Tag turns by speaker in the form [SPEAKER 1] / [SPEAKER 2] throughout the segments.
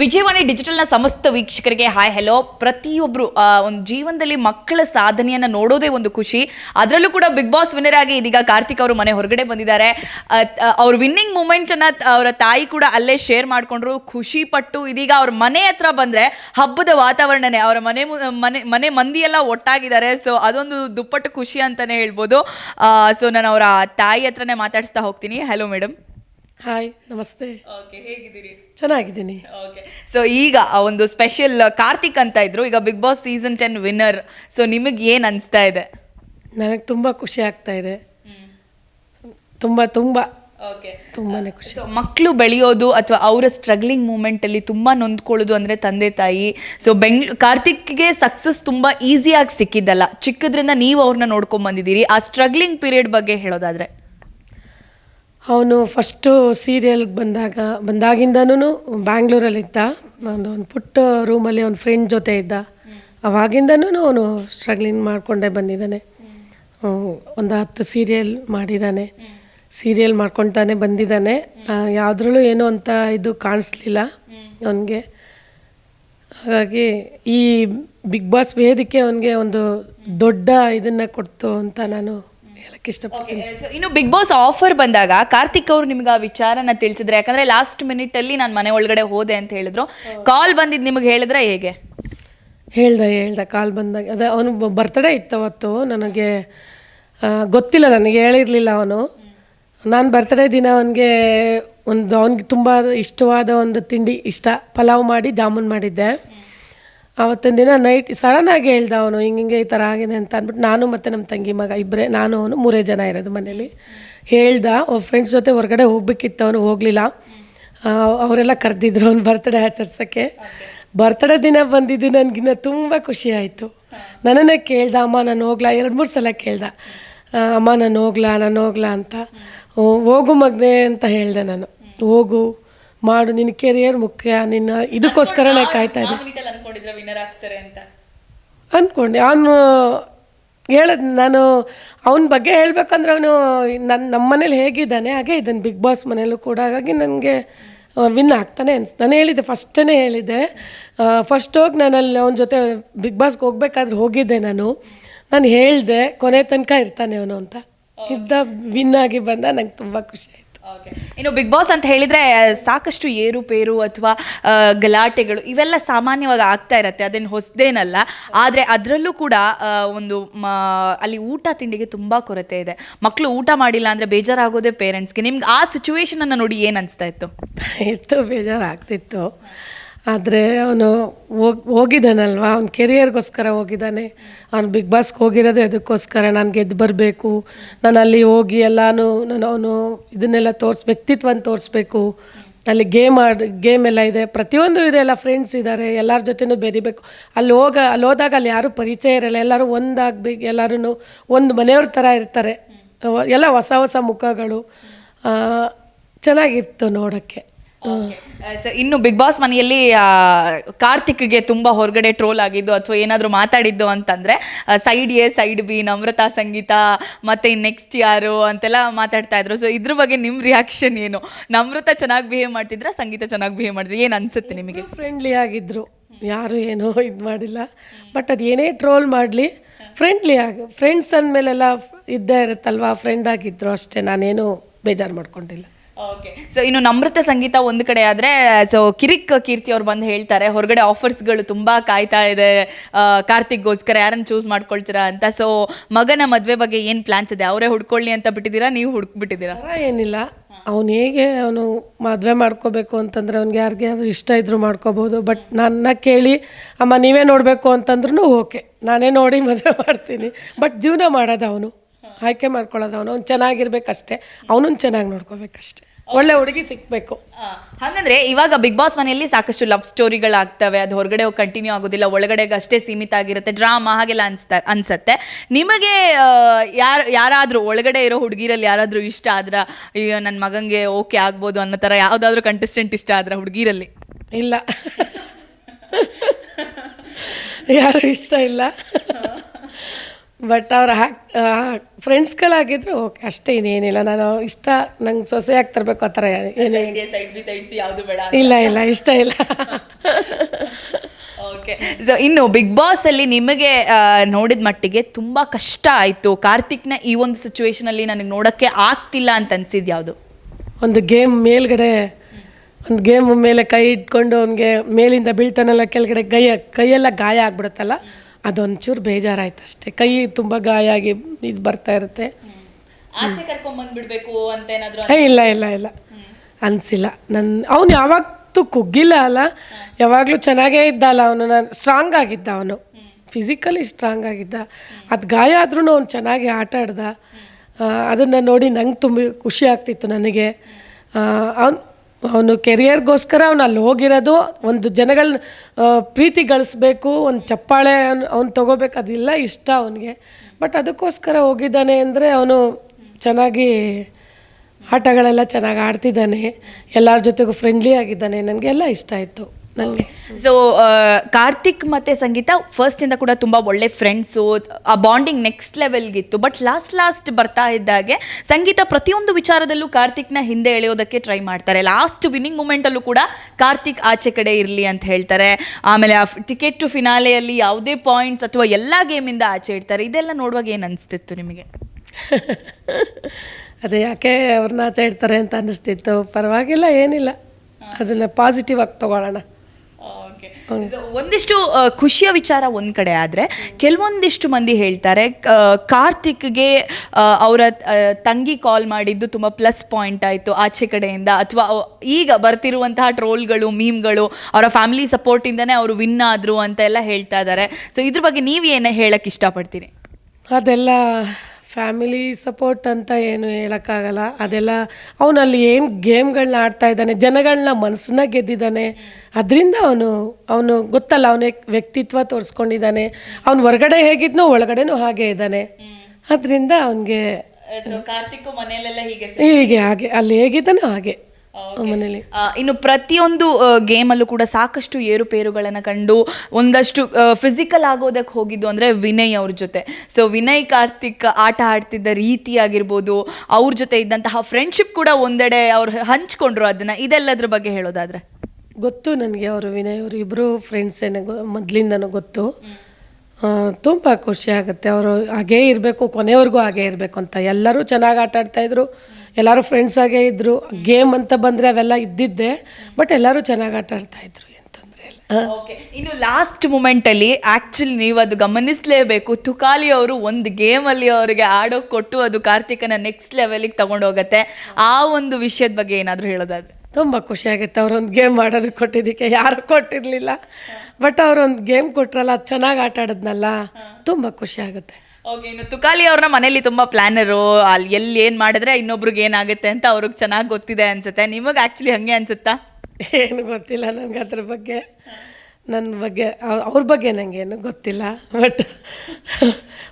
[SPEAKER 1] ವಿಜಯವಾಣಿ ಡಿಜಿಟಲ್ನ ಸಮಸ್ತ ವೀಕ್ಷಕರಿಗೆ hi hello ಪ್ರತಿಯೊಬ್ಬರು ಒಂದು ಜೀವನದಲ್ಲಿ ಮಕ್ಕಳ ಸಾಧನೆಯನ್ನು ನೋಡೋದೇ ಒಂದು ಖುಷಿ. ಅದರಲ್ಲೂ ಕೂಡ ಬಿಗ್ ಬಾಸ್ ವಿನ್ನರ್ ಆಗಿ ಇದೀಗ ಕಾರ್ತಿಕ್ ಅವರು ಮನೆ ಹೊರಗಡೆ ಬಂದಿದ್ದಾರೆ. ಅವ್ರ ವಿನ್ನಿಂಗ್ ಮೂಮೆಂಟನ್ನು ಅವರ ತಾಯಿ ಕೂಡ ಅಲ್ಲೇ ಶೇರ್ ಮಾಡಿಕೊಂಡ್ರು. ಖುಷಿ ಪಟ್ಟು ಇದೀಗ ಅವ್ರ ಮನೆ ಹತ್ರ ಬಂದರೆ ಹಬ್ಬದ ವಾತಾವರಣನೇ. ಅವರ ಮನೆ ಮನೆ ಮನೆ ಮಂದಿಯೆಲ್ಲ ಒಟ್ಟಾಗಿದ್ದಾರೆ. ಸೊ ಅದೊಂದು ದುಪ್ಪಟ್ಟು ಖುಷಿ ಅಂತಲೇ ಹೇಳ್ಬೋದು. ಸೊ ನಾನು ಅವರ ತಾಯಿ ಹತ್ರನೇ ಮಾತಾಡಿಸ್ತಾ ಹೋಗ್ತೀನಿ. ಹಲೋ ಮೇಡಮ್
[SPEAKER 2] ಹಾಯ್ ನಮಸ್ತೆ.
[SPEAKER 1] ಓಕೆ ಹೇಗಿದ್ದೀರಿ?
[SPEAKER 2] ಚೆನ್ನಾಗಿದ್ದೀನಿ.
[SPEAKER 1] ಓಕೆ ಸೊ ಈಗ ಆ ಒಂದು ಸ್ಪೆಷಲ್ ಕಾರ್ತಿಕ್ ಅಂತ ಇದ್ರು ಈಗ Bigg Boss season ten winner so ನಿಮಗೆ ಏನು ಅನಿಸ್ತಾ ಇದೆ?
[SPEAKER 2] ನನಗೆ ತುಂಬ ಖುಷಿ ಆಗ್ತಾ ಇದೆ. ತುಂಬ ತುಂಬ.
[SPEAKER 1] ಓಕೆ
[SPEAKER 2] ತುಂಬಾ ಖುಷಿ.
[SPEAKER 1] ಮಕ್ಕಳು ಬೆಳೆಯೋದು ಅಥವಾ ಅವರ ಸ್ಟ್ರಗ್ಲಿಂಗ್ ಮೂಮೆಂಟಲ್ಲಿ ತುಂಬ ನೊಂದ್ಕೊಳ್ಳೋದು ಅಂದರೆ ತಂದೆ ತಾಯಿ. ಸೊ ಬೆಂಗ್ ಕಾರ್ತಿಕ್ಗೆ ಸಕ್ಸಸ್ ತುಂಬ ಈಸಿಯಾಗಿ ಸಿಕ್ಕಿದ್ದಲ್ಲ. ಚಿಕ್ಕದ್ರಿಂದ ನೀವು ಅವ್ರನ್ನ ನೋಡ್ಕೊಂಡ್ ಬಂದಿದ್ದೀರಿ ಆ ಸ್ಟ್ರಗ್ಲಿಂಗ್ ಪೀರಿಯಡ್ ಬಗ್ಗೆ ಹೇಳೋದಾದ್ರೆ.
[SPEAKER 2] ಅವನು ಫಸ್ಟು ಸೀರಿಯಲ್ಗೆ ಬಂದಾಗ ಬಂದಾಗಿಂದನೂ ಬ್ಯಾಂಗ್ಳೂರಲ್ಲಿದ್ದ ಒಂದು ಒಂದು ಪುಟ್ಟ ರೂಮಲ್ಲಿ ಅವ್ನ ಫ್ರೆಂಡ್ ಜೊತೆ ಇದ್ದ. ಅವಾಗಿಂದನೂ ಅವನು ಸ್ಟ್ರಗ್ಲಿಂಗ್ ಮಾಡಿಕೊಂಡೇ ಬಂದಿದ್ದಾನೆ. ಒಂದು ಹತ್ತು ಸೀರಿಯಲ್ ಮಾಡಿದ್ದಾನೆ. ಸೀರಿಯಲ್ ಮಾಡ್ಕೊತಾನೆ ಬಂದಿದ್ದಾನೆ. ಯಾವುದ್ರಲ್ಲೂ ಏನು ಅಂತ ಇದು ಕಾಣಿಸ್ಲಿಲ್ಲ ಅವನಿಗೆ. ಹಾಗಾಗಿ ಈ ಬಿಗ್ ಬಾಸ್ ವೇದಿಕೆ ಅವನಿಗೆ ಒಂದು ದೊಡ್ಡ ಇದನ್ನು ಕೊಡ್ತು ಅಂತ ನಾನು ಹೇಳಕ್ಕೆ ಇಷ್ಟಪಡ್ತೀನಿ.
[SPEAKER 1] ಸೊ ಇನ್ನು ಬಿಗ್ ಬಾಸ್ ಆಫರ್ ಬಂದಾಗ ಕಾರ್ತಿಕ್ ಅವರು ನಿಮ್ಗೆ ಆ ವಿಚಾರನ ತಿಳಿಸಿದ್ರೆ ಯಾಕಂದ್ರೆ ಲಾಸ್ಟ್ ಮಿನಿಟ್ ಅಲ್ಲಿ ನಾನು ಮನೆ ಒಳಗಡೆ ಹೋದೆ ಅಂತ ಹೇಳಿದ್ರು. ಕಾಲ್ ಬಂದಿದ್ದು ನಿಮಗೆ ಹೇಳಿದ್ರೆ ಹೇಗೆ?
[SPEAKER 2] ಹೇಳ್ದ ಹೇಳ್ದ ಕಾಲ್ ಬಂದಾಗ. ಅದೇ ಅವನು ಬರ್ತಡೇ ಇತ್ತು ಅವತ್ತು. ನನಗೆ ಆ, ಗೊತ್ತಿಲ್ಲ ನನಗೆ ಹೇಳಿರಲಿಲ್ಲ ಅವನು. ನಾನು ಬರ್ತ್ಡೇ ದಿನ ಅವನಿಗೆ ಒಂದು ಅವನಿಗೆ ತುಂಬ ಇಷ್ಟವಾದ ಒಂದು ತಿಂಡಿ ಇಷ್ಟ ಪಲಾವ್ ಮಾಡಿ ಜಾಮೂನ್ ಮಾಡಿದ್ದೆ. ಆವತ್ತಿನ ದಿನ ನೈಟ್ ಸಡನ್ನಾಗಿ ಹೇಳ್ದ ಅವನು, ಹಿಂಗೆ ಹಿಂಗೆ ಈ ಥರ ಆಗಿದೆ ಅಂತ ಅಂದ್ಬಿಟ್ಟು ನಾನು ಮತ್ತು ನಮ್ಮ ತಂಗಿ ಮಗ ಇಬ್ಬರೇ ನಾನು ಅವನು ಮೂರೇ ಜನ ಇರೋದು ಮನೇಲಿ. ಹೇಳ್ದ ಫ್ರೆಂಡ್ಸ್ ಜೊತೆ ಹೊರಗಡೆ ಹೋಗ್ಬೇಕಿತ್ತು ಅವನು, ಹೋಗಲಿಲ್ಲ. ಅವರೆಲ್ಲ ಕರೆದಿದ್ರು ಅವ್ನು ಬರ್ತ್ಡೇ ಆಚರಿಸೋಕ್ಕೆ. ಬರ್ತ್ಡೇ ದಿನ ಬಂದಿದ್ದು ನನಗಿನ್ನ ತುಂಬ ಖುಷಿ ಆಯಿತು. ನನ್ನನ್ನೇ ಕೇಳ್ದ, ಅಮ್ಮ, ನಾನು ಹೋಗ್ಲಾ? ಎರಡು, ಮೂರು ಸಲ ಕೇಳ್ದ. ಅಮ್ಮ, ನಾನು ಹೋಗ್ಲಾ ನಾನು ಹೋಗ್ಲಾ ಅಂತ. ಹೋಗು ಮಗ್ನೆ ಅಂತ ಹೇಳ್ದೆ ನಾನು. ಹೋಗು, ಮಾಡು ನಿನ್ನ ಕೆರಿಯರ್ ಮುಖ್ಯ, ನಿನ್ನ ಇದಕ್ಕೋಸ್ಕರ ನಾನು ಕಾಯ್ತಾ ಇದ್ದೆ.
[SPEAKER 1] ಅನ್ಕೊಂಡಿದ್ರೆ ವಿನ್ನರ್ ಆಗ್ತಾರೆ ಅಂತ?
[SPEAKER 2] ಅಂದ್ಕೊಂಡೆ ಅವನು ಹೇಳದ್ ನಾನು ಅವನ ಬಗ್ಗೆ ಹೇಳಬೇಕಂದ್ರೆ ಅವನು ನನ್ನ ನಮ್ಮ ಮನೇಲಿ ಹೇಗಿದ್ದಾನೆ ಹಾಗೆ ಇದ್ದಾನೆ. ಬಿಗ್ ಬಾಸ್ ಮನೇಲೂ ಕೂಡ ಹಾಗಾಗಿ ನನಗೆ ವಿನ್ ಆಗ್ತಾನೆ ಅನ್ಸ್ ನಾನು ಹೇಳಿದ್ದೆ ಫಸ್ಟೇ ಹೇಳಿದ್ದೆ. ಫಸ್ಟ್ ಹೋಗಿ ನಾನು ಅಲ್ಲಿ ಅವನ ಜೊತೆ ಬಿಗ್ ಬಾಸ್ಗೆ ಹೋಗ್ಬೇಕಾದ್ರೆ ಹೋಗಿದ್ದೆ ನಾನು. ನಾನು ಹೇಳಿದೆ ಕೊನೆ ತನಕ ಇರ್ತಾನೆ ಅವನು ಅಂತ. ಇದ್ದ ವಿನ್ ಆಗಿ ಬಂದ ನಂಗೆ ತುಂಬ ಖುಷಿ ಆಯಿತು.
[SPEAKER 1] ಇನ್ನು ಬಿಗ್ ಬಾಸ್ ಅಂತ ಹೇಳಿದ್ರೆ ಸಾಕಷ್ಟು ಏರುಪೇರು ಅಥವಾ ಗಲಾಟೆಗಳು ಇವೆಲ್ಲ ಸಾಮಾನ್ಯವಾಗಿ ಆಗ್ತಾ ಇರತ್ತೆ ಅದೇನು ಹೊಸದೇನಲ್ಲ. ಆದರೆ ಅದರಲ್ಲೂ ಕೂಡ ಒಂದು ಅಲ್ಲಿ ಊಟ ತಿಂಡಿಗೆ ತುಂಬ ಕೊರತೆ ಇದೆ. ಮಕ್ಕಳು ಊಟ ಮಾಡಿಲ್ಲ ಅಂದರೆ ಬೇಜಾರಾಗೋದೇ ಪೇರೆಂಟ್ಸ್ಗೆ ನಿಮ್ಗೆ ಆ ಸಿಚುವೇಶನನ್ನು ನೋಡಿ ಏನು ಅನಿಸ್ತಾ ಇತ್ತು?
[SPEAKER 2] ಇತ್ತು, ಬೇಜಾರಾಗ್ತಿತ್ತು. ಆದರೆ ಅವನು ಹೋಗಿ, ಹೋಗಿದ್ದಾನಲ್ವ? ಅವ್ನ ಕೆರಿಯರ್ಗೋಸ್ಕರ ಹೋಗಿದ್ದಾನೆ. ಅವ್ನು ಬಿಗ್ ಬಾಸ್ಗೆ ಹೋಗಿರೋದೇ ಅದಕ್ಕೋಸ್ಕರ ನಾನು ಗೆದ್ದು ಬರಬೇಕು. ನಾನು ಅಲ್ಲಿ ಹೋಗಿ ಎಲ್ಲಾನು ನಾನು ಅವನು ಇದನ್ನೆಲ್ಲ ತೋರಿಸ್, ವ್ಯಕ್ತಿತ್ವನ ತೋರಿಸ್ಬೇಕು. ಅಲ್ಲಿ ಗೇಮ್ ಆಡ್, ಗೇಮ್ ಎಲ್ಲ ಇದೆ. ಪ್ರತಿಯೊಂದು ಇದೆ ಎಲ್ಲ ಫ್ರೆಂಡ್ಸ್ ಇದ್ದಾರೆ ಎಲ್ಲರ ಜೊತೆನೂ ಬೆರಿಬೇಕು. ಅಲ್ಲಿ ಹೋಗ, ಅಲ್ಲಿ ಹೋದಾಗ ಅಲ್ಲಿ ಯಾರೂ ಪರಿಚಯ ಇರಲ್ಲ. ಎಲ್ಲರೂ ಒಂದಾಗಬೇಕು ಎಲ್ಲರೂ ಒಂದು ಮನೆಯವ್ರ ಥರ ಇರ್ತಾರೆ. ಎಲ್ಲ ಹೊಸ ಹೊಸ ಮುಖಗಳು. ಚೆನ್ನಾಗಿತ್ತು ನೋಡೋಕ್ಕೆ.
[SPEAKER 1] ಸೊ ಇನ್ನು ಬಿಗ್ ಬಾಸ್ ಮನೆಯಲ್ಲಿ ಕಾರ್ತಿಕ್ಗೆ ತುಂಬ ಹೊರಗಡೆ ಟ್ರೋಲ್ ಆಗಿದ್ದು ಅಥವಾ ಏನಾದರೂ ಮಾತಾಡಿದ್ದು ಅಂತಂದರೆ side A side B Namratha Sangeetha ಮತ್ತು ನೆಕ್ಸ್ಟ್ ಯಾರು ಅಂತೆಲ್ಲ ಮಾತಾಡ್ತಾ ಇದ್ರು. ಸೊ ಇದ್ರ ಬಗ್ಗೆ ನಿಮ್ಮ ರಿಯಾಕ್ಷನ್ ಏನು? ನಮ್ರತ ಚೆನ್ನಾಗಿ ಬಿಹೇವ್ ಮಾಡ್ತಿದ್ರ ಸಂಗೀತ ಚೆನ್ನಾಗಿ ಬಿಹೇವ್ ಮಾಡಿದ್ರೆ ಏನು ಅನ್ಸುತ್ತೆ ನಿಮಗೆ?
[SPEAKER 2] ಫ್ರೆಂಡ್ಲಿ ಆಗಿದ್ರು. ಯಾರು ಏನೋ ಇದು ಮಾಡಿಲ್ಲ. ಬಟ್ ಅದು ಏನೇ ಟ್ರೋಲ್ ಮಾಡಲಿ ಫ್ರೆಂಡ್ಲಿ ಆಗಿ ಫ್ರೆಂಡ್ಸ್ ಅಂದಮೇಲೆಲ್ಲ ಇದ್ದೇ ಇರುತ್ತಲ್ವಾ? ಫ್ರೆಂಡ್ ಆಗಿದ್ರು ಅಷ್ಟೇ ನಾನೇನು ಬೇಜಾರು ಮಾಡ್ಕೊಂಡಿಲ್ಲ.
[SPEAKER 1] ಓಕೆ ಸೊ ಇನ್ನು ನಮ್ರತ ಸಂಗೀತ ಒಂದು ಕಡೆ ಆದರೆ ಸೊ ಕಿರಿಕ್ ಕೀರ್ತಿ ಅವ್ರು ಬಂದು ಹೇಳ್ತಾರೆ. ಹೊರಗಡೆ ಆಫರ್ಸ್ಗಳು ತುಂಬ ಕಾಯ್ತಾ ಇದೆ. ಕಾರ್ತಿಕ್ಗೋಸ್ಕರ ಯಾರನ್ನು ಚೂಸ್ ಮಾಡ್ಕೊಳ್ತೀರಾ ಅಂತ. ಸೊ ಮಗನ ಮದುವೆ ಬಗ್ಗೆ ಏನು ಪ್ಲಾನ್ಸ್ ಇದೆ? ಅವರೇ ಹುಡ್ಕೊಳ್ಳಿ ಅಂತ ಬಿಟ್ಟಿದ್ದೀರಾ? ನೀವು ಹುಡುಕ್ಬಿಟ್ಟಿದ್ದೀರಾ?
[SPEAKER 2] ಏನಿಲ್ಲ. ಅವನು ಹೇಗೆ ಅವನು ಮದುವೆ ಮಾಡ್ಕೋಬೇಕು ಅಂತಂದ್ರೆ ಅವ್ನಿಗೆ ಯಾರಿಗೆ ಆದರೂ ಇಷ್ಟ ಇದ್ದರೂ ಮಾಡ್ಕೋಬೋದು. ಬಟ್ ನನ್ನ ಕೇಳಿ, ಅಮ್ಮ, ನೀವೇ ನೋಡಬೇಕು ಅಂತಂದ್ರೂ ಓಕೆ ನಾನೇ ನೋಡಿ ಮದುವೆ ಮಾಡ್ತೀನಿ. ಬಟ್ ಜೀವನ ಮಾಡೋದು ಅವನು. ಆಯ್ಕೆ ಮಾಡ್ಕೊಳ್ಳೋದು ಅವನು. ಅವ್ನು ಚೆನ್ನಾಗಿರ್ಬೇಕಷ್ಟೇ. ಅವನನ್ನು ಚೆನ್ನಾಗಿ ನೋಡ್ಕೋಬೇಕಷ್ಟೇ. ಒಳ್ಳೆ ಹುಡುಗಿ ಸಿಕ್ಕಬೇಕು
[SPEAKER 1] ಆ, ಹಾಗಂದ್ರೆ ಇವಾಗ ಬಿಗ್ ಬಾಸ್ ಮನೆಯಲ್ಲಿ ಸಾಕಷ್ಟು ಲವ್ ಸ್ಟೋರಿಗಳಾಗ್ತವೆ. ಅದು ಹೊರಗಡೆ ಹೋಗಿ ಕಂಟಿನ್ಯೂ ಆಗೋದಿಲ್ಲ. ಒಳಗಡೆಗೆ ಅಷ್ಟೇ ಸೀಮಿತ ಆಗಿರುತ್ತೆ. ಡ್ರಾಮಾ ಹಾಗೆಲ್ಲ ಅನ್ಸ್ತಾ ಅನ್ಸತ್ತೆ. ನಿಮಗೆ ಯಾರು ಯಾರಾದರೂ ಒಳಗಡೆ ಇರೋ ಹುಡುಗಿರಲ್ಲಿ ಯಾರಾದರೂ ಇಷ್ಟ ಆದ್ರ? ಈಗ ನನ್ನ ಮಗಂಗೆ ಓಕೆ ಆಗ್ಬೋದು ಅನ್ನೋ ಥರ ಯಾವುದಾದ್ರೂ ಕಂಟೆಸ್ಟೆಂಟ್ ಇಷ್ಟ ಆದ್ರ ಹುಡುಗಿರಲ್ಲಿ?
[SPEAKER 2] ಇಲ್ಲ. ಯಾರು ಇಷ್ಟ ಇಲ್ಲ. ಬಟ್ ಅವ್ರು ಹಾಕ್ ಫ್ರೆಂಡ್ಸ್ಗಳಾಗಿದ್ರು ಓಕೆ ಅಷ್ಟೇ ಇನ್ನೇನಿಲ್ಲ. ನಾನು ಇಷ್ಟ ನಂಗೆ ಸೊಸೆಯಾಗಿ ತರಬೇಕು ಆ ಥರ ಏನು
[SPEAKER 1] ಸೈಡ್ ಬಿ ಸೈಡ್ಸ್ ಯಾವುದು ಬೇಡ
[SPEAKER 2] ಇಲ್ಲ ಇಲ್ಲ ಇಷ್ಟ ಇಲ್ಲ.
[SPEAKER 1] ಓಕೆ ಸೊ ಇನ್ನು ಬಿಗ್ ಬಾಸ್ ಅಲ್ಲಿ ನಿಮಗೆ ನೋಡಿದ ಮಟ್ಟಿಗೆ ತುಂಬಾ ಕಷ್ಟ ಆಯ್ತು. ಕಾರ್ತಿಕ್ನ ಈ ಒಂದು ಸಿಚುವೇಶನ್ ಅಲ್ಲಿ ನನಗೆ ನೋಡಕ್ಕೆ ಆಗ್ತಿಲ್ಲ ಅಂತ ಅನ್ಸಿದ್ ಯಾವುದು?
[SPEAKER 2] ಒಂದು ಗೇಮ್ ಮೇಲ್ಗಡೆ ಒಂದು ಗೇಮ್ ಮೇಲೆ ಕೈ ಇಟ್ಕೊಂಡು ಅವನಿಗೆ ಮೇಲಿಂದ ಬೀಳ್ತಾನಲ್ಲ ಕೆಳಗಡೆ ಕೈ ಕೈಯೆಲ್ಲ ಗಾಯ ಆಗ್ಬಿಡುತ್ತಲ್ಲ? ಅದೊಂಚೂರು ಬೇಜಾರಾಯ್ತು ಅಷ್ಟೇ. ಕೈ ತುಂಬ ಗಾಯ ಆಗಿ ಇದು ಬರ್ತಾ ಇರುತ್ತೆ.
[SPEAKER 1] ಆಚೆ ಕರ್ಕೊಂಡ್ ಬಂದ್ಬಿಡ್ಬೇಕು ಅಂತ ಏನಾದ್ರು
[SPEAKER 2] ಏ, ಇಲ್ಲ ಇಲ್ಲ ಇಲ್ಲ. ಅನಿಸಿಲ್ಲ. ನನ್ನ ಅವನು ಯಾವತ್ತೂ ಕುಗ್ಗಿಲ್ಲ ಅಲ್ಲ? ಯಾವಾಗಲೂ ಚೆನ್ನಾಗೇ ಇದ್ದ ಅಲ್ಲ ಅವನು. ನಾನು ಸ್ಟ್ರಾಂಗ್ ಆಗಿದ್ದ ಅವನು. ಫಿಸಿಕಲಿ ಸ್ಟ್ರಾಂಗ್ ಆಗಿದ್ದ. ಅದು ಗಾಯ ಆದ್ರೂ ಅವ್ನು ಚೆನ್ನಾಗಿ ಆಟ ಆಡ್ದ. ಅದನ್ನು ನೋಡಿ ನಂಗೆ ತುಂಬ ಖುಷಿ ಆಗ್ತಿತ್ತು ನನಗೆ. ಅವನು ಅವನು ಕೆರಿಯರ್ಗೋಸ್ಕರ ಅವನು ಅಲ್ಲಿ ಹೋಗಿರೋದು, ಒಂದು ಜನಗಳ ಪ್ರೀತಿ ಗಳಿಸ್ಬೇಕು, ಒಂದು ಚಪ್ಪಾಳೆ ಅವ್ನು ತೊಗೋಬೇಕು, ಅದಿಲ್ಲ ಇಷ್ಟ ಅವನಿಗೆ. ಬಟ್ ಅದಕ್ಕೋಸ್ಕರ ಹೋಗಿದ್ದಾನೆ ಅಂದರೆ ಅವನು ಚೆನ್ನಾಗಿ ಆಟಗಳೆಲ್ಲ ಚೆನ್ನಾಗಿ ಆಡ್ತಿದ್ದಾನೆ. ಎಲ್ಲರ ಜೊತೆಗೂ ಫ್ರೆಂಡ್ಲಿ ಆಗಿದ್ದಾನೆ. ನನಗೆಲ್ಲ ಇಷ್ಟ ಆಯಿತು. ನನಗೆ.
[SPEAKER 1] ಸೊ ಕಾರ್ತಿಕ್ ಮತ್ತು ಸಂಗೀತ ಫಸ್ಟಿಂದ ಇಂದ ಕೂಡ ತುಂಬ ಒಳ್ಳೆ ಫ್ರೆಂಡ್ಸು ಆ ಬಾಂಡಿಂಗ್ ನೆಕ್ಸ್ಟ್ ಲೆವೆಲ್ಗಿತ್ತು ಬಟ್ ಲಾಸ್ಟ್ ಲಾಸ್ಟ್ ಬರ್ತಾ ಇದ್ದಾಗೆ ಸಂಗೀತ ಪ್ರತಿಯೊಂದು ವಿಚಾರದಲ್ಲೂ ಕಾರ್ತಿಕ್ನ ಹಿಂದೆ ಎಳೆಯೋದಕ್ಕೆ ಟ್ರೈ ಮಾಡ್ತಾರೆ. ಲಾಸ್ಟ್ ವಿನ್ನಿಂಗ್ ಮೂಮೆಂಟಲ್ಲೂ ಕೂಡ ಕಾರ್ತಿಕ್ ಆಚೆ ಕಡೆ ಇರಲಿ ಅಂತ ಹೇಳ್ತಾರೆ. ಆಮೇಲೆ ಆ ಟಿಕೆಟ್ ಟು ಫಿನಾಲೆಯಲ್ಲಿ ಯಾವುದೇ ಪಾಯಿಂಟ್ಸ್ ಅಥವಾ ಎಲ್ಲ ಗೇಮಿಂದ ಆಚೆ ಇಡ್ತಾರೆ. ಇದೆಲ್ಲ ನೋಡುವಾಗ ಏನು ಅನಿಸ್ತಿತ್ತು ನಿಮಗೆ?
[SPEAKER 2] ಅದೇ ಯಾಕೆ ಅವ್ರನ್ನ ಆಚೆ ಇಡ್ತಾರೆ ಅಂತ ಅನ್ನಿಸ್ತಿತ್ತು ಪರವಾಗಿಲ್ಲ ಏನಿಲ್ಲ. ಅದನ್ನು ಪಾಸಿಟಿವ್ ಆಗಿ ತಗೊಳ್ಳೋಣ.
[SPEAKER 1] ಒಂದಿಷ್ಟು ಖುಷಿಯ ವಿಚಾರ ಒಂದ್ ಕಡೆ ಆದ್ರೆ ಕೆಲವೊಂದಿಷ್ಟು ಮಂದಿ ಹೇಳ್ತಾರೆ ಕಾರ್ತಿಕ್ಗೆ ಅವರ ತಂಗಿ ಕಾಲ್ ಮಾಡಿದ್ದು ತುಂಬಾ ಪ್ಲಸ್ ಪಾಯಿಂಟ್ ಆಯ್ತು ಆಚೆ ಕಡೆಯಿಂದ ಅಥವಾ ಈಗ ಬರ್ತಿರುವಂತಹ ಟ್ರೋಲ್ಗಳು ಮೀಮ್ಗಳು ಅವರ ಫ್ಯಾಮಿಲಿ ಸಪೋರ್ಟ್ ಇಂದಾನೆ ಅವರು ವಿನ್ ಆದ್ರು ಅಂತ ಎಲ್ಲ ಹೇಳ್ತಾ ಇದ್ದಾರೆ ಸೊ ಇದ್ರ ಬಗ್ಗೆ ನೀವು ಏನೇ ಹೇಳಕ್ ಇಷ್ಟಪಡ್ತೀರಿ?
[SPEAKER 2] ಅದೆಲ್ಲ ಫ್ಯಾಮಿಲಿ ಸಪೋರ್ಟ್ ಅಂತ ಏನು ಹೇಳೋಕ್ಕಾಗಲ್ಲ. ಅದೆಲ್ಲ ಅವನಲ್ಲಿ ಏನು ಗೇಮ್ಗಳನ್ನ ಆಡ್ತಾ ಇದ್ದಾನೆ ಜನಗಳನ್ನ ಮನಸ್ಸನ್ನ ಗೆದ್ದಿದ್ದಾನೆ. ಅದರಿಂದ ಅವನು ಅವನು ಗೊತ್ತಲ್ಲ ಅವನ ವ್ಯಕ್ತಿತ್ವ ತೋರಿಸ್ಕೊಂಡಿದ್ದಾನೆ. ಅವನು ಹೊರಗಡೆ ಹೇಗಿದ್ನೋ ಒಳಗಡೆನೂ ಹಾಗೆ ಇದ್ದಾನೆ. ಅದರಿಂದ ಅವನಿಗೆ
[SPEAKER 1] ಕಾರ್ತಿಕ್ ಮನೆಯಲ್ಲೆಲ್ಲ ಹೀಗೆ
[SPEAKER 2] ಹೀಗೆ ಹಾಗೆ. ಅಲ್ಲಿ ಹೇಗಿದ್ದಾನೋ ಹಾಗೆ. ಮನೇಲಿ.
[SPEAKER 1] ಇನ್ನು ಪ್ರತಿಯೊಂದು ಗೇಮಲ್ಲೂ ಕೂಡ ಸಾಕಷ್ಟು ಏರುಪೇರುಗಳನ್ನು ಕಂಡು ಒಂದಷ್ಟು ಫಿಸಿಕಲ್ ಆಗೋದಕ್ಕೆ ಹೋಗಿದ್ದು ಅಂದರೆ ವಿನಯ್ ಅವ್ರ ಜೊತೆ. ಸೊ ವಿನಯ್ ಕಾರ್ತಿಕ್ ಆಟ ಆಡ್ತಿದ್ದ ರೀತಿ ಆಗಿರ್ಬೋದು ಅವ್ರ ಜೊತೆ ಇದ್ದಂತಹ ಫ್ರೆಂಡ್ಶಿಪ್ ಕೂಡ ಒಂದೆಡೆ ಅವ್ರು ಹಂಚ್ಕೊಂಡ್ರು ಅದನ್ನ. ಇದೆಲ್ಲದ್ರ ಬಗ್ಗೆ ಹೇಳೋದಾದ್ರೆ?
[SPEAKER 2] ಗೊತ್ತು ನನಗೆ ಅವರು ವಿನಯ್ ಅವರು ಇಬ್ಬರು ಫ್ರೆಂಡ್ಸೇನೆ ಮೊದಲಿಂದನೂ ಗೊತ್ತು. ತುಂಬ ಖುಷಿ ಆಗುತ್ತೆ. ಅವರು ಹಾಗೇ ಇರಬೇಕು ಕೊನೆವರೆಗೂ ಹಾಗೇ ಇರಬೇಕು ಅಂತ. ಎಲ್ಲರೂ ಚೆನ್ನಾಗಿ ಆಟ ಆಡ್ತಾಯಿದ್ರು ಎಲ್ಲರೂ ಫ್ರೆಂಡ್ಸ್ ಆಗೇ ಇದ್ದರು ಗೇಮ್ ಅಂತ ಬಂದರೆ ಅವೆಲ್ಲ ಇದ್ದಿದ್ದೆ. ಬಟ್ ಎಲ್ಲರೂ ಚೆನ್ನಾಗಿ ಆಟ ಆಡ್ತಾಯಿದ್ರು ಏನು ತೊಂದರೆ ಇಲ್ಲ. ಹಾಂ.
[SPEAKER 1] ಓಕೆ ಇನ್ನು ಲಾಸ್ಟ್ ಮೂಮೆಂಟಲ್ಲಿ ಅಲ್ಲಿ ಆಕ್ಚುಲಿ ನೀವು ಅದು ಗಮನಿಸಲೇಬೇಕು. ತುಕಾಲಿ ಅವರು ಒಂದು ಗೇಮ್ ಅಲ್ಲಿ ಅವರಿಗೆ ಆಡೋಕೆ ಕೊಟ್ಟು ಅದು ಕಾರ್ತಿಕನ ನೆಕ್ಸ್ಟ್ ಲೆವೆಲಿಗೆ ತಗೊಂಡೋಗತ್ತೆ ಆ ಒಂದು ವಿಷಯದ ಬಗ್ಗೆ ಏನಾದರೂ ಹೇಳೋದಾದ್ರೆ.
[SPEAKER 2] ತುಂಬ ಖುಷಿಯಾಗುತ್ತೆ ಅವರೊಂದು ಗೇಮ್ ಆಡೋದಕ್ಕೆ ಕೊಟ್ಟಿದ್ದಕ್ಕೆ. ಯಾರು ಕೊಟ್ಟಿರಲಿಲ್ಲ. ಬಟ್ ಅವರೊಂದು ಗೇಮ್ ಕೊಟ್ರಲ್ಲ ಅದು ಚೆನ್ನಾಗಿ ಆಟ ಆಡಿದ್ನಲ್ಲ. ತುಂಬ ಖುಷಿ ಆಗುತ್ತೆ.
[SPEAKER 1] ಓಕೆ ಇನ್ನು ತುಕಾಲಿ ಅವ್ರನ್ನ ಮನೇಲಿ ತುಂಬಾ ಪ್ಲ್ಯಾನರು ಅಲ್ಲಿ ಎಲ್ಲಿ ಏನು ಮಾಡಿದ್ರೆ ಇನ್ನೊಬ್ರಿಗೆ ಏನಾಗುತ್ತೆ ಅಂತ ಅವ್ರಿಗೆ ಚೆನ್ನಾಗಿ ಗೊತ್ತಿದೆ ಅನ್ಸುತ್ತೆ. ನಿಮಗೆ ಆಕ್ಚುಲಿ ಹಂಗೆ ಅನ್ಸುತ್ತಾ?
[SPEAKER 2] ಏನು ಗೊತ್ತಿಲ್ಲ ನನಗೆ ಅದ್ರ ಬಗ್ಗೆ. ನನ್ನ ಬಗ್ಗೆ ಅವ್- ಅವ್ರ ಬಗ್ಗೆ ನನಗೇನು ಗೊತ್ತಿಲ್ಲ. ಬಟ್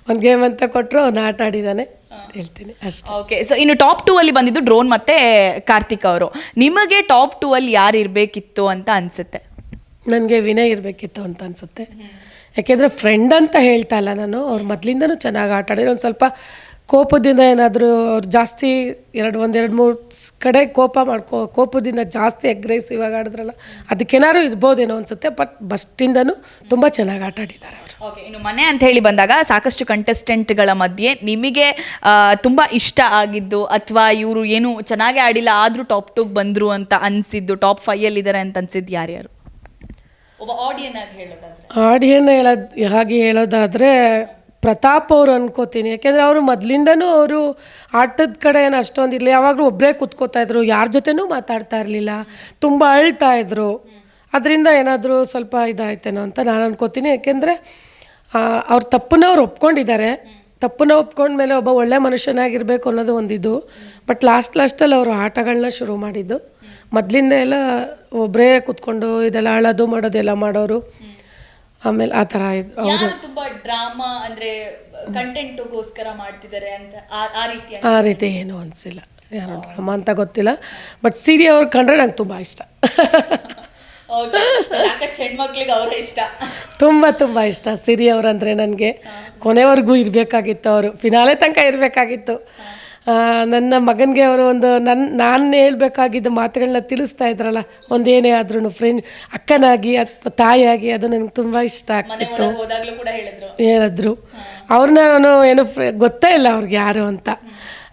[SPEAKER 2] ಒಂದು ಗೇಮ್ ಅಂತ ಕೊಟ್ಟರು ಅವ್ನು ಆಟ ಆಡಿದ್ದಾನೆ ಅಂತ ಹೇಳ್ತೀನಿ ಅಷ್ಟೇ.
[SPEAKER 1] ಓಕೆ ಸೊ ಇನ್ನು ಟಾಪ್ ಟೂ ಅಲ್ಲಿ ಬಂದಿದ್ದು ಡ್ರೋನ್ ಮತ್ತೆ ಕಾರ್ತಿಕ್ ಅವರು. ನಿಮಗೆ ಟಾಪ್ ಟೂ ಅಲ್ಲಿ ಯಾರು ಇರಬೇಕಿತ್ತು ಅಂತ ಅನ್ಸುತ್ತೆ?
[SPEAKER 2] ನನಗೆ ವಿನಯ್ ಇರಬೇಕಿತ್ತು ಅಂತ ಅನಿಸುತ್ತೆ. ಯಾಕೆಂದರೆ ಫ್ರೆಂಡ್ ಅಂತ ಹೇಳ್ತಾ ಇಲ್ಲ ನಾನು. ಅವ್ರು ಮೊದಲಿಂದನೂ ಚೆನ್ನಾಗಿ ಆಟ ಆಡಿದ್ರು. ಒಂದು ಸ್ವಲ್ಪ ಕೋಪದಿಂದ ಏನಾದರೂ ಅವ್ರು ಜಾಸ್ತಿ ಎರಡು ಒಂದೆರಡು ಮೂರು ಕಡೆ ಕೋಪ ಮಾಡ್ಕೋ, ಕೋಪದಿಂದ ಜಾಸ್ತಿ ಅಗ್ರೆಸಿವ್ ಆಗಿ ಆಡಿದ್ರಲ್ಲ, ಅದಕ್ಕೇನಾದ್ರು ಇರ್ಬೋದೇನೋ ಅನಿಸುತ್ತೆ. ಬಟ್ ಬಸ್ಟಿಂದನೂ ತುಂಬ ಚೆನ್ನಾಗಿ ಆಟ ಆಡಿದ್ದಾರೆ ಅವರು.
[SPEAKER 1] ಓಕೆ ಇನ್ನು ಮನೆ ಅಂತ ಹೇಳಿ ಬಂದಾಗ ಸಾಕಷ್ಟು ಕಂಟೆಸ್ಟೆಂಟ್ಗಳ ಮಧ್ಯೆ ನಿಮಗೆ ತುಂಬ ಇಷ್ಟ ಆಗಿದ್ದು ಅಥವಾ ಇವರು ಏನು ಚೆನ್ನಾಗೇ ಆಡಿಲ್ಲ, ಆದರೂ ಟಾಪ್ ಟೂಗೆ ಬಂದರು ಅಂತ ಅನ್ಸಿದ್ದು ಟಾಪ್ ಫೈಯಲ್ಲಿದ್ದಾರೆ ಅಂತ ಅನ್ಸಿದ್ದು ಯಾರ್ಯಾರು? ಆಡಿಯನ್
[SPEAKER 2] ಆಡಿಯನ್ ಹೇಳೋದು ಹಾಗೆ ಹೇಳೋದಾದರೆ ಪ್ರತಾಪ್ ಅವ್ರು ಅನ್ಕೋತೀನಿ. ಯಾಕೆಂದರೆ ಅವರು ಮೊದಲಿಂದನೂ ಅವರು ಆಟದ ಕಡೆ ಏನು ಅಷ್ಟೊಂದು ಇರಲಿ ಯಾವಾಗಲೂ ಒಬ್ಬರೇ ಇದ್ರು. ಯಾರ ಜೊತೆನೂ ಮಾತಾಡ್ತಾ ಇರಲಿಲ್ಲ. ತುಂಬ ಅಳ್ತಾ ಇದ್ರು. ಅದರಿಂದ ಏನಾದರೂ ಸ್ವಲ್ಪ ಇದಾಯ್ತೇನೋ ಅಂತ ನಾನು ಅನ್ಕೋತೀನಿ. ಯಾಕೆಂದರೆ ಅವ್ರ ತಪ್ಪನ್ನ ಅವ್ರು ಒಪ್ಕೊಂಡಿದ್ದಾರೆ. ತಪ್ಪನ್ನ ಒಪ್ಕೊಂಡ್ಮೇಲೆ ಒಬ್ಬ ಒಳ್ಳೆ ಮನುಷ್ಯನಾಗಿರಬೇಕು ಅನ್ನೋದು ಒಂದಿದು. ಬಟ್ ಲಾಸ್ಟ್ ಲಾಸ್ಟಲ್ಲಿ ಅವರು ಆಟಗಳನ್ನ ಶುರು ಮಾಡಿದ್ದು. ಮೊದಲಿಂದ ಎಲ್ಲ ಒಬ್ಬರೇ ಕುತ್ಕೊಂಡು ಇದೆಲ್ಲ ಅಳೋದು ಮಾಡೋದೆಲ್ಲ ಮಾಡೋರು. ಆಮೇಲೆ ಆ ಥರ ಇದ್ರು ಅವರು.
[SPEAKER 1] ತುಂಬಾ ಡ್ರಾಮಾ ಅಂದ್ರೆ ಕಂಟೆಂಟ್ಗೋಸ್ಕರ ಮಾಡ್ತಿದ್ದಾರೆ ಅಂತ ಆ ರೀತಿ
[SPEAKER 2] ಆ ರೀತಿ ಏನೂ ಅನಿಸಿಲ್ಲ. ಯಾರು ಡ್ರಾಮಾ ಅಂತ ಗೊತ್ತಿಲ್ಲ. ಬಟ್ ಸೀರೆ ಅವ್ರು ಕಂಡ್ರೆ ನಂಗೆ ತುಂಬ ಇಷ್ಟ.
[SPEAKER 1] ಸಾಕಷ್ಟು ಹೆಣ್ಮಕ್ಳಿಗೆ ಅವರೇ ಇಷ್ಟ.
[SPEAKER 2] ತುಂಬ ತುಂಬ ಇಷ್ಟ. ಸಿರಿ ಅಂದರೆ ನನಗೆ. ಕೊನೆವರೆಗೂ ಇರಬೇಕಾಗಿತ್ತು ಅವರು. ಫಿನಾಲೆ ತನಕ ಇರಬೇಕಾಗಿತ್ತು. ನನ್ನ ಮಗನಿಗೆ ಅವರು ಒಂದು ನನ್ನ ನಾನು ಹೇಳಬೇಕಾಗಿದ್ದ ಮಾತುಗಳನ್ನ ತಿಳಿಸ್ತಾ ಇದ್ರಲ್ಲ ಒಂದೇನೇ ಆದ್ರೂ ಫ್ರೆಂಡ್ ಅಕ್ಕನಾಗಿ ಅಥವಾ ತಾಯಿಯಾಗಿ ಅದು ನನಗೆ ತುಂಬ ಇಷ್ಟ ಆಗ್ತಿತ್ತು.
[SPEAKER 1] ಹೇಳಿದ್ರು.
[SPEAKER 2] ಹೇಳಿದ್ರು. ಅವ್ರನ್ನ ನಾನು ಏನು ಫ್ರೆ ಗೊತ್ತೇ ಇಲ್ಲ ಅವ್ರಿಗೆ ಯಾರು ಅಂತ.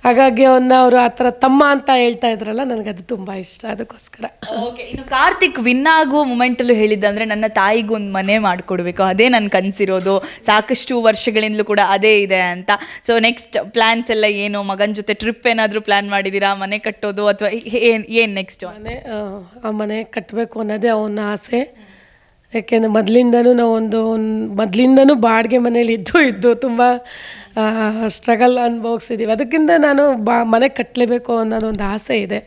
[SPEAKER 2] ಹಾಗಾಗಿ ಅವನ್ನ ಅವರು ಆ ಥರ ತಮ್ಮ ಅಂತ ಹೇಳ್ತಾ ಇದ್ರಲ್ಲ ಅದು ತುಂಬ ಇಷ್ಟ ಅದಕ್ಕೋಸ್ಕರ.
[SPEAKER 1] ಓಕೆ ಇನ್ನು ಕಾರ್ತಿಕ್ ವಿನ್ ಆಗುವ ಮೂಮೆಂಟಲ್ಲೂ ಹೇಳಿದ್ದಂದರೆ ನನ್ನ ತಾಯಿಗೆ ಒಂದು ಮನೆ ಮಾಡಿಕೊಡ್ಬೇಕು. ಅದೇ ನನ್ನ ಕನಸಿರೋದು. ಸಾಕಷ್ಟು ವರ್ಷಗಳಿಂದಲೂ ಕೂಡ ಅದೇ ಇದೆ ಅಂತ. ಸೊ ನೆಕ್ಸ್ಟ್ ಪ್ಲಾನ್ಸ್ ಎಲ್ಲ ಏನು? ಮಗನ ಜೊತೆ ಟ್ರಿಪ್ ಏನಾದರೂ ಪ್ಲ್ಯಾನ್ ಮಾಡಿದ್ದೀರಾ ಮನೆ ಕಟ್ಟೋದು ಅಥವಾ ಏನು ಏನು ನೆಕ್ಸ್ಟ್
[SPEAKER 2] ಮನೆ ಆ, ಆ ಮನೆ ಕಟ್ಟಬೇಕು ಅನ್ನೋದೇ ಅವನ ಆಸೆ. ಯಾಕೆಂದರೆ ಮೊದಲಿಂದನೂ ನಾವು ಒಂದು ಮೊದಲಿಂದನೂ ಬಾಡಿಗೆ ಮನೇಲಿ ಇದ್ದು ಇದ್ದು ತುಂಬ ಸ್ಟ್ರಗಲ್ ಅನುಭವಿಸಿದ್ದೀವಿ ಅದಕ್ಕಿಂತ ನಾನು ಬಾ ಮನೆ ಕಟ್ಟಲೇಬೇಕು ಅನ್ನೋದು ಒಂದು ಆಸೆ ಇದೆ.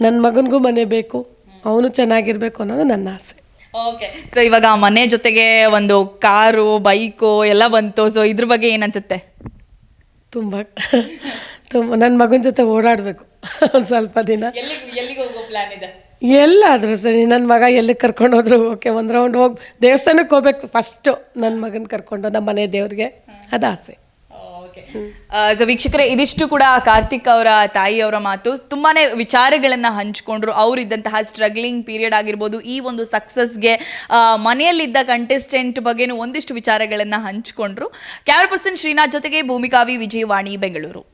[SPEAKER 2] ನನ್ನ ಮಗನಿಗೂ ಮನೆ ಬೇಕು ಅವನು ಚೆನ್ನಾಗಿರಬೇಕು ಅನ್ನೋದು ನನ್ನ ಆಸೆ.
[SPEAKER 1] ಓಕೆ ಸೊ ಇವಾಗ ಆ ಮನೆ ಜೊತೆಗೆ ಒಂದು ಕಾರು ಬೈಕು ಎಲ್ಲ ಬಂತು. ಸೊ ಇದ್ರ ಬಗ್ಗೆ ಏನನ್ಸುತ್ತೆ ಅನ್ಸುತ್ತೆ?
[SPEAKER 2] ತುಂಬ ತುಂಬ ನನ್ನ ಮಗನ ಜೊತೆ ಓಡಾಡಬೇಕು ಒಂದು ಸ್ವಲ್ಪ ದಿನ.
[SPEAKER 1] ಪ್ಲಾನ್ ಇದೆ?
[SPEAKER 2] ಎಲ್ಲಾದರೂ ಸರಿ ನನ್ನ ಮಗ ಎಲ್ಲಿಗೆ ಕರ್ಕೊಂಡು ಹೋದ್ರು? ಓಕೆ ಒಂದು ರೌಂಡ್ ಹೋಗಿ ದೇವಸ್ಥಾನಕ್ಕೆ ಹೋಗ್ಬೇಕು ಫಸ್ಟು ನನ್ನ ಮಗನ ಕರ್ಕೊಂಡು ನಮ್ಮ ಮನೆ ದೇವ್ರಿಗೆ. ಅದು ಆಸೆ
[SPEAKER 1] ಸೊ ವೀಕ್ಷಕರೇ, ಇದಿಷ್ಟು ಕೂಡ ಕಾರ್ತಿಕ್ ಅವರ ತಾಯಿಯವರ ಮಾತು. ತುಂಬಾನೇ ವಿಚಾರಗಳನ್ನು ಹಂಚಿಕೊಂಡ್ರು. ಅವರಿದ್ದಂತಹ ಸ್ಟ್ರಗ್ಲಿಂಗ್ ಪೀರಿಯಡ್ ಆಗಿರ್ಬೋದು, ಈ ಒಂದು ಸಕ್ಸಸ್ಗೆ ಮನೆಯಲ್ಲಿದ್ದ ಕಂಟೆಸ್ಟೆಂಟ್ ಬಗ್ಗೆನೂ ಒಂದಿಷ್ಟು ವಿಚಾರಗಳನ್ನು ಹಂಚಿಕೊಂಡ್ರು. ಕ್ಯಾಮರಾ ಪರ್ಸನ್ ಶ್ರೀನಾಥ್ ಜೊತೆಗೆ ಭೂಮಿಕಾವಿ ವಿಜಯವಾಣಿ, ಬೆಂಗಳೂರು.